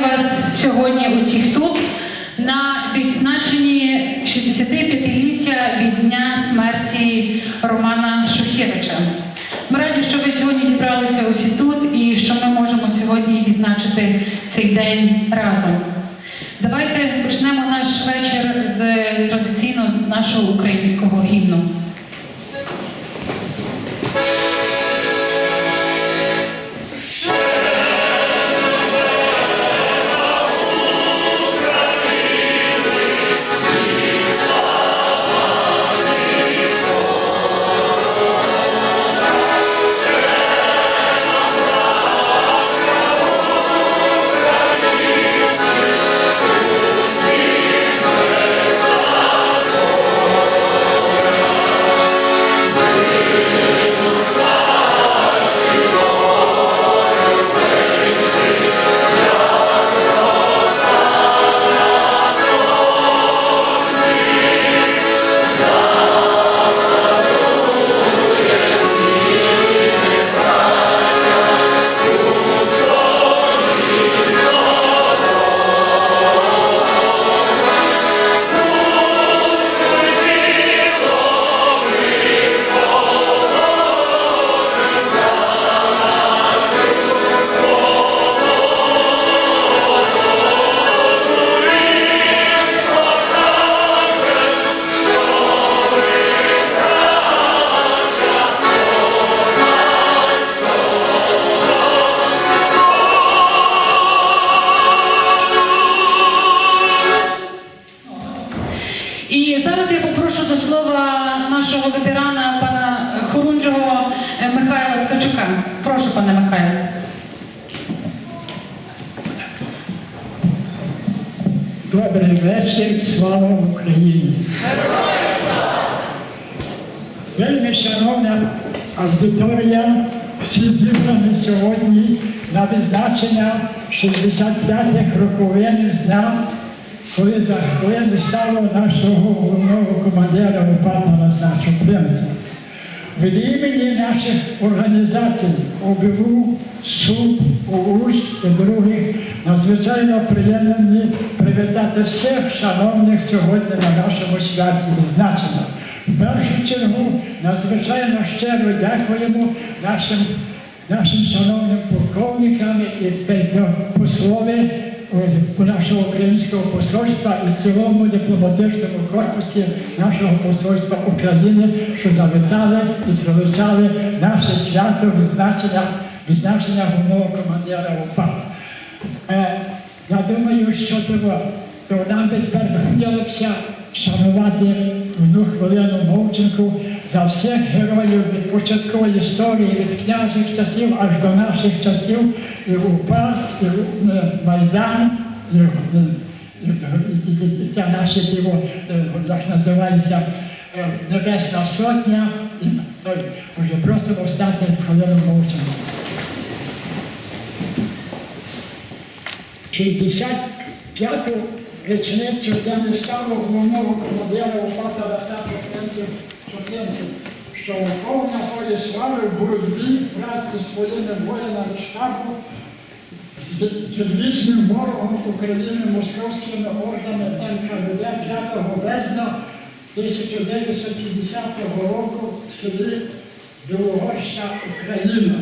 вас сьогодні усіх тут на відзначенні 65-ліття від дня смерті Романа Шухевича. Ми раді, що ви сьогодні зібралися усі тут і що ми можемо сьогодні відзначити цей день разом. Давайте почнемо наш вечір з традиційно нашого українського гімну. Михайла Ткачука. Прошу, пане Михайло. Добрий вечір, слава Україні! Вельми шановна аудиторія, всі зібрані сьогодні на відзначення 65-х роковин з дня, коли загинули стало нашого головного командира УПА Тараса Чуприни. Від імені наших організацій ОБУ, СУП, ОУС і других надзвичайно приємно мені привітати всіх шановних сьогодні на нашому святі відзначення. В першу чергу надзвичайно щиро дякуємо нашим, нашим шановним полковникам і послові нашого українського посольства і цілому дипломатичному корпусі нашого посольства України, що завітали і залишали наше свято відзначення, відзначення головного командира УПА. Е, я думаю, що того, то нам тепер хотілося вшанувати одну хвилину мовчинку за всіх героїв від початкової історії, від княжих часів аж до наших часів, і УПА, і е, Майдан, і, і, і, і, і, та наші його, е, як називається, е, Небесна Сотня. І, Уже просимо встати хвилину мовчинку. 65-ту річницю дня стану головного командира УПА Тараса Шевченків, що упав на полі слави в боротьбі раз із своїми воїнами штабу з відвічним ворогом України московськими ордами НКВД 5 березня 1950 року в селі Білогорща, Україна.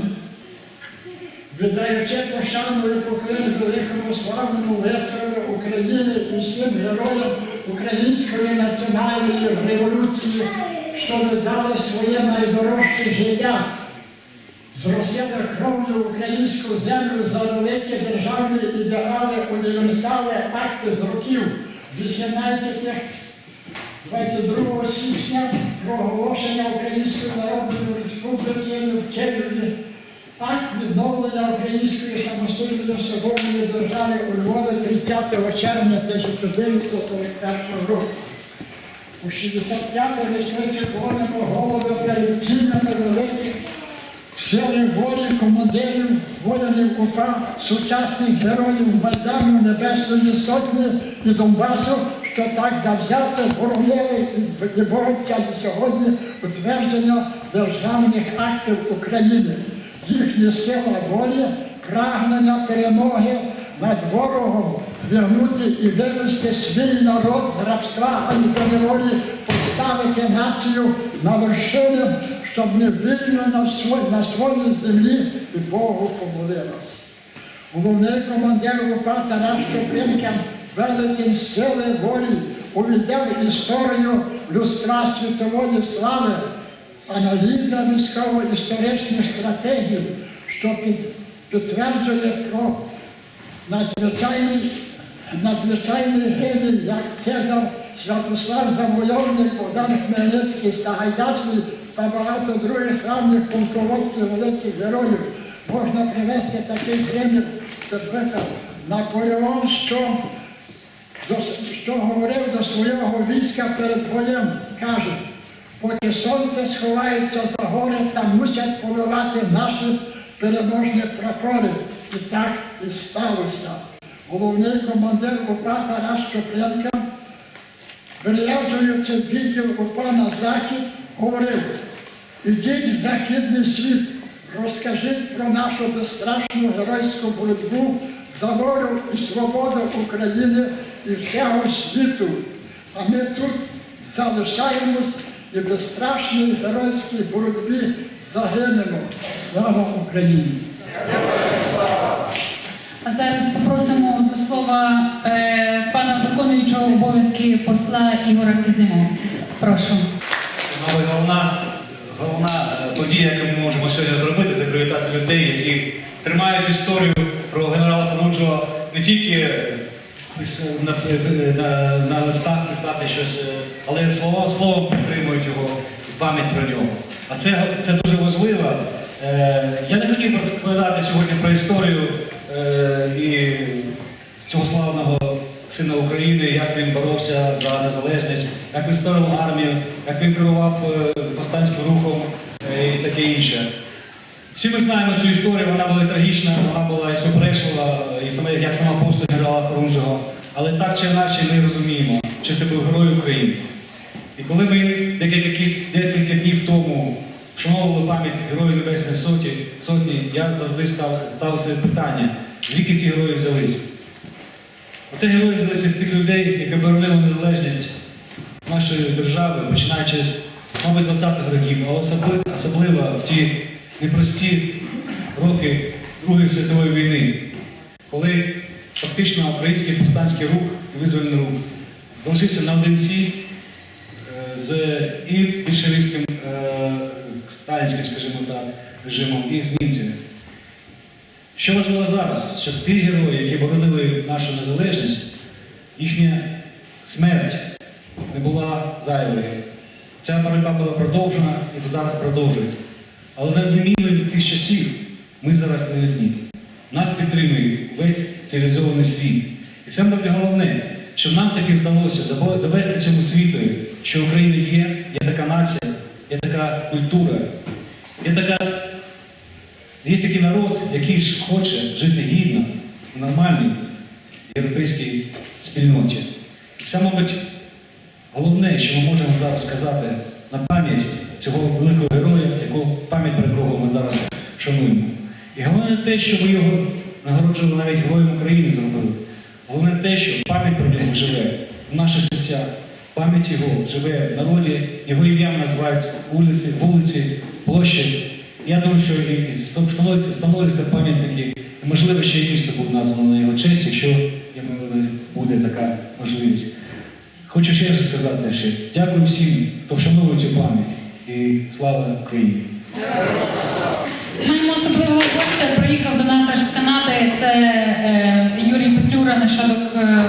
Віддаючи пошану і поклин великому славному лицарю України і всім героям української національної революції, що віддали своє найдорожче життя, зросили кров'ю українську землю за великі державні ідеали, універсали, акти з років 18 22 січня проголошення Української Народної Республіки в Києві, акт відновлення Української самостійної свободної держави у Львові 30 червня 1941 року. У 65-му річниці голови перед цінами великих сили волі командирів, воїнів УПА, сучасних героїв Майдану Небесної Сотні і Донбасу, що так завзято боронили і борються сьогодні утвердження державних актів України. Їхня сила волі прагнення перемоги над ворогом, звернути і вивести свій народ з рабства ані до неволі, поставити націю на вершини, щоб не вільно на, свої, на своїй землі і Богу помолилась. Головний командир УПА Тарас Чупринка великим сили волі увійде в історію людства світової слави, аналіза військово-історичних стратегій, що під, підтверджує про надзвичайний, надзвичайний геній, як Цезар Святослав Завойовник, Богдан Хмельницький, Сагайдачний та багато других славних полководців великих героїв. Можна привести такий примір, наприклад, Наполеон, що, що говорив до свого війська перед боєм, каже, поки сонце сховається за гори, там мусять поливати наші переможні прапори. І так і сталося. Головний командир УПА Тарас Чупренка, виряджуючи відділ УПА на захід, говорив, ідіть в західний світ, розкажіть про нашу безстрашну геройську боротьбу за волю і свободу України і всього світу. А ми тут залишаємось і в безстрашній геройській боротьбі загинемо. Слава Україні! А зараз попросимо до слова е, пана виконуючого обов'язки посла Ігора Кизимова. Прошу. Мабуть, головна, головна е, подія, яку ми можемо сьогодні зробити, це привітати людей, які тримають історію про генерала Комуджого не тільки е, на, на, на листах писати щось, е, але слово, словом підтримують його пам'ять про нього. А це, це дуже важливо. Е, Я не хотів розповідати сьогодні про історію і цього славного сина України, як він боровся за незалежність, як він створив армію, як він керував е, повстанським рухом е, і таке інше. Всі ми знаємо цю історію, вона була трагічна, вона була і суперечлива, і саме як сама постать генерала Хорунжого. Але так чи інакше ми розуміємо, що це був герой України. І коли ми декілька, декілька днів тому вшановували пам'ять Героїв Небесної Сотні, сотні, я завжди став, став собі питання, звідки ці герої взялись? Оце герої взялися з тих людей, які боронили незалежність нашої держави, починаючи з, мабуть, з 20-х років, але особливо, особливо в ті непрості роки Другої світової війни, коли фактично український повстанський рух, визвольний рух, залишився наодинці з і більшовицьким е, сталінським, скажімо так, режимом, і з німцями. Що важливо зараз, щоб ті герої, які боронили нашу незалежність, їхня смерть не була зайвою. Ця боротьба була продовжена і зараз продовжується. Але на відміну від тих часів ми зараз не одні. Нас підтримує весь цивілізований світ. І це, мабуть, головне, що нам таки вдалося довести цьому світу, що Україна є, є така нація, є така культура, є така Є такий народ, який ж хоче жити гідно, в нормальній європейській спільноті. Це, мабуть, головне, що ми можемо зараз сказати на пам'ять цього великого героя, яку пам'ять про якого ми зараз шануємо. І головне те, що ми його нагороджували навіть героєм України зробили. Головне те, що пам'ять про нього живе в наших серцях. Пам'ять його живе в народі, його ім'ям називають вулиці, вулиці, площі. Я думаю, що і становляться, становляться пам'ятники. Можливо, ще й місто буде названо на його честь, якщо буде така можливість. Хочу ще раз сказати, що дякую всім, хто вшановує цю пам'ять. І слава Україні! Маємо особливого гостя, приїхав до нас аж з Канади. Це Петлюра, нащадок е,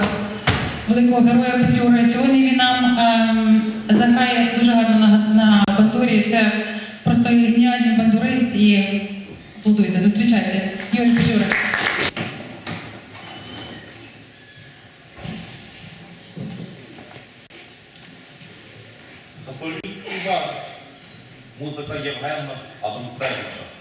великого героя Петлюри. Сьогодні він нам ем, заграє дуже гарно на, на бандурі. Це просто геніальний бандурист і аплодуйте, зустрічайте. Юрій Петлюра. Запорізький бар. Музика Євгена Адамцевича.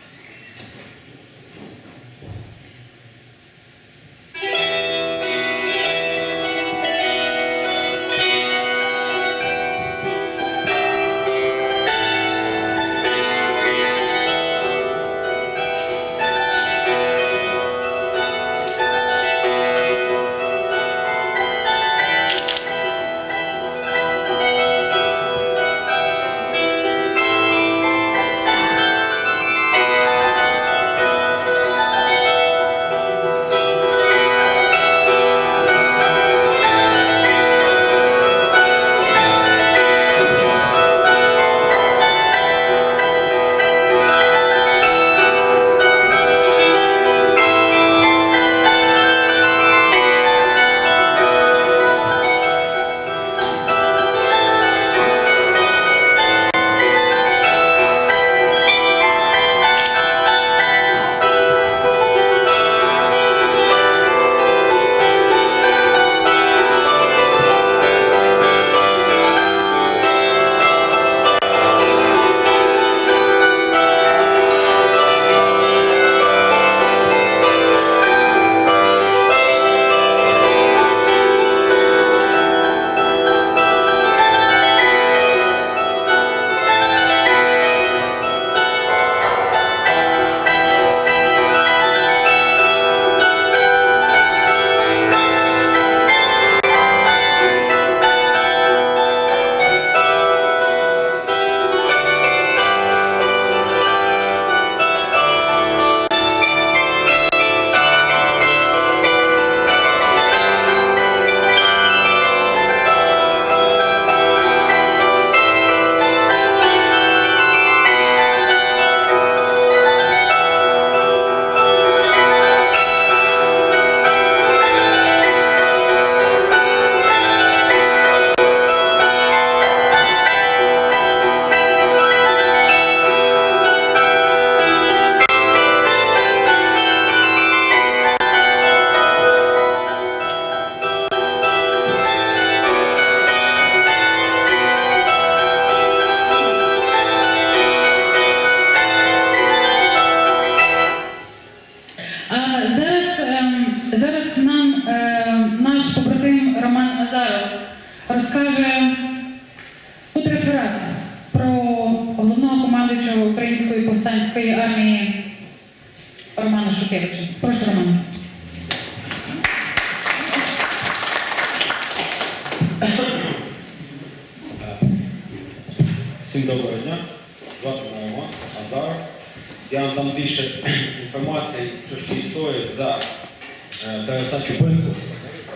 Тараса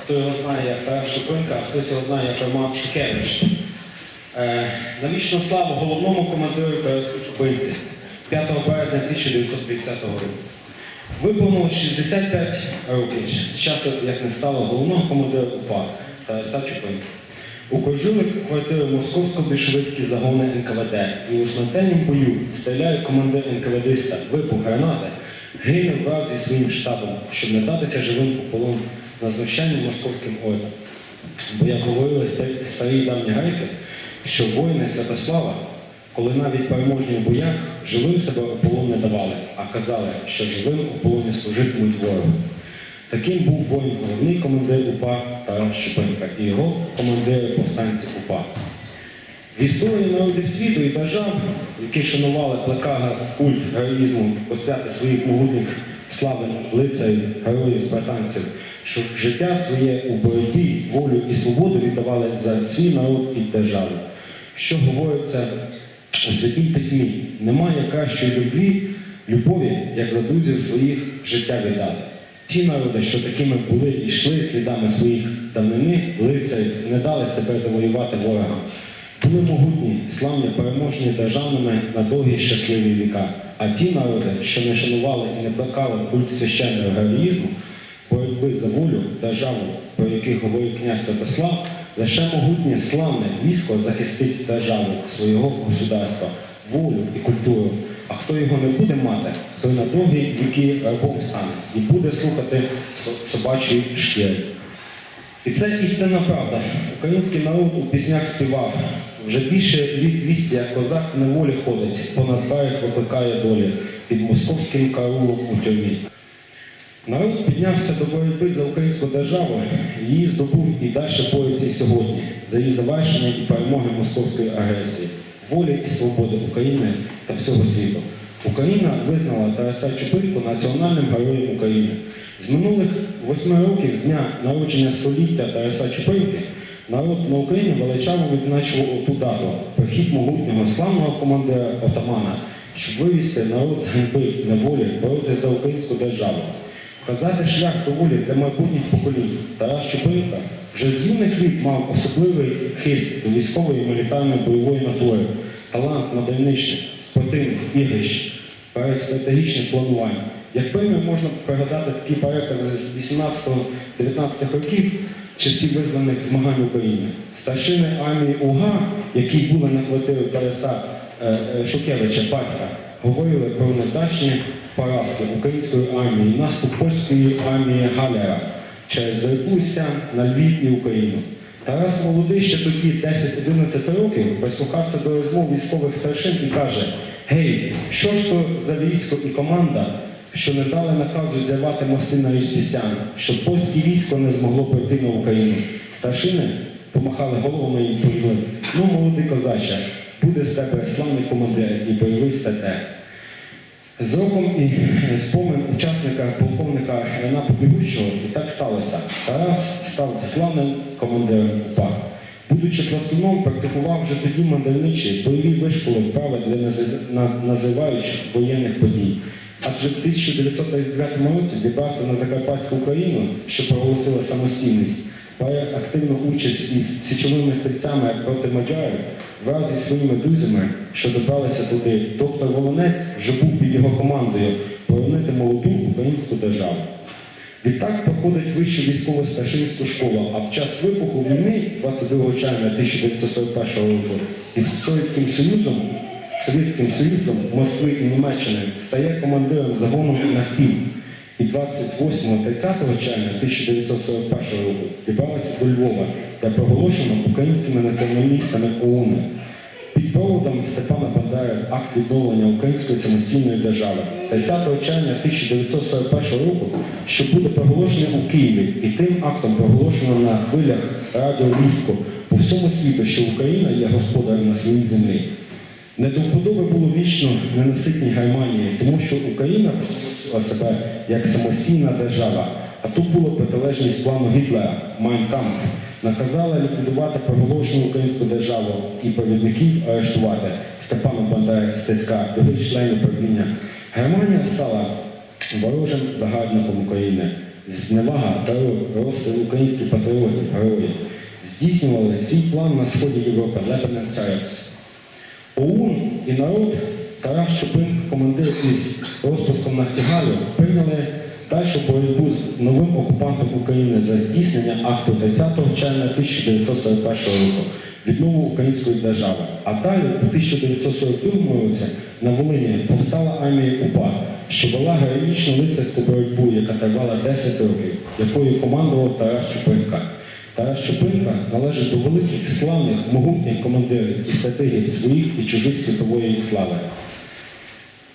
Хто його знає як Тарас Чупинка, а хтось його знає як Роман Шухевич. Е, на вічну славу головному командиру Тарасу Чупинці 5 березня 1950 року. Виповнилось 65 років з часу, як не стало головного командира УПА Тараса Чупинка. Укружили квартиру московсько-більшовицькі загони НКВД і у смертельному бою стріляє командир НКВДиста, вибух гранати, гине враз зі своїм штабом, щоб не датися живим у полон на знущання московським ордам. Бо, як говорили старі, давні греки, що воїни Святослава, коли навіть переможні в боях, живим себе у полон не давали, а казали, що живим у полоні служитимуть ворогу. Таким був воїн головний командир УПА Тарас Щепенка і його командири повстанців УПА. В історії народів світу і держав, які шанували плекага культ героїзму, посвяти своїх могутніх слави лицарів, героїв, спартанців, що життя своє у боротьбі, волю і свободу віддавали за свій народ і державу. Що говориться у святім письмі, немає кращої любві, любові, як за друзів своїх життя віддати. Ті народи, що такими були і йшли слідами своїх давнини, лицарів, не дали себе завоювати ворогам. Були могутні, славні, переможні державними на довгі щасливі віка. А ті народи, що не шанували і не плекали культ священного героїзму, боротьби за волю, державу, про яких говорив князь Святослав, лише могутнє славне військо захистить державу свого государства, волю і культуру. А хто його не буде мати, той на довгі віки рабом стане і буде слухати со- собачий шкір. І це істинна правда. Український народ у піснях співав. Вже більше літ 200, як козак неволі ходить, понад берег викликає долі під московським караулом у тюрмі. Народ піднявся до боротьби за українську державу, її здобув і далі бореться і сьогодні за її завершення і перемоги московської агресії, волі і свободи України та всього світу. Україна визнала Тараса Чупинку національним героєм України. З минулих восьми років з дня народження століття Тараса Чупинки народ на Україні величаво відзначив ту дату прихід могутнього славного командира отамана, щоб вивести народ з ганьби неволі, боротися за українську державу. Вказати шлях до волі для майбутніх поколінь Тарас Чупинка вже з юних літ мав особливий хист до військової мілітарної бойової натури, талант надальничних, спортивних ігрищ, проект стратегічних планувань. Як примір можна пригадати такі перекази з 18-19 років часів визваних змагань України. Старшини армії УГА, які були на квартирі Тараса е, е, Шукевича, батька, говорили про невдачні поразки української армії, наступ польської армії Галяра через Репу, на Львів і Україну. Тарас молодий ще тоді 10-11 років прислухався до розмов військових старшин і каже: Гей, що ж то за військо і команда, що не дали наказу зірвати мости на річці щоб польське військо не змогло прийти на Україну. Старшини помахали головами і відповіли, ну, молодий козаче, буде з тебе славний командир і бойовий статер. З роком і спомин учасника полковника Рена Побігущого і так сталося. Тарас став славним командиром УПА. Будучи пластуном, практикував вже тоді мандальничі бойові вишколи вправи для називаючих воєнних подій. Адже в 1939 році дібрався на Закарпатську Україну, що проголосила самостійність. Бере активну участь із січовими стрільцями проти мадярів, враз зі своїми друзями, що добралися туди. Доктор Волонець вже був під його командою боронити молоду українську державу. Відтак проходить вищу військово старшинську школу, а в час вибуху війни 22 червня 1941 року із Совєтським Союзом, Совєтським Союзом Москви і Німеччини стає командиром загону нафтів. І 28-30 червня 1941 року дібралися до Львова, де проголошено українськими націоналістами ОУН. Під проводом Степана Бандери акт відновлення української самостійної держави 30 червня 1941 року, що буде проголошено у Києві, і тим актом проголошено на хвилях радіо Лісько по всьому світу, що Україна є господарем на своїй землі. Не було вічно ненаситній Германії, тому що Україна проголосила себе як самостійна держава, а тут було протилежність плану Гітлера Майн Камп. Наказала ліквідувати проголошену українську державу і провідників арештувати Степана Бандери, Стецька, других членів правління. Германія стала ворожим загарбником України. Зневага та розстріл українських патріотів, героїв здійснювали свій план на сході Європи Царевс. ОУН і народ Тарас Чупин, командир із розпуском Нахтігалю, прийняли дальшу боротьбу з новим окупантом України за здійснення акту 30 червня 1941 року віднову української держави. А далі, у 1942 році, на Волині повстала армія УПА, що вела героїчну лицарську боротьбу, яка тривала 10 років, якою командував Тарас Чупинка. Тарас Чупинка належить до великих, славних, могутніх командирів і стратегів своїх і чужих світової слави.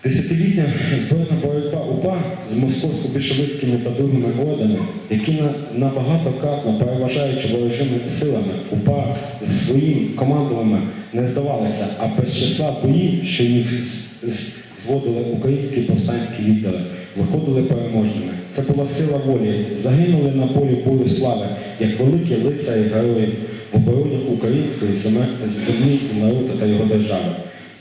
Десятилітня збройна боротьба УПА з московсько-більшовицькими та другими ордами, які на- набагатократно переважаючи ворожими силами УПА з своїм командуванням не здавалися, а без числа боїв, що їх зводили українські повстанські відділи, виходили переможними. Це була сила волі, загинули на полі бою слави, як великі лицарі герої в обороні української землі, народу та його держави.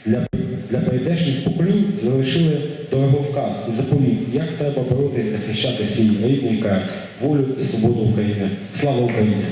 Для, для прийдешніх поколінь залишили дороговказ і заповіт, як треба боротися, захищати свій рідний край, волю і свободу України. Слава Україні!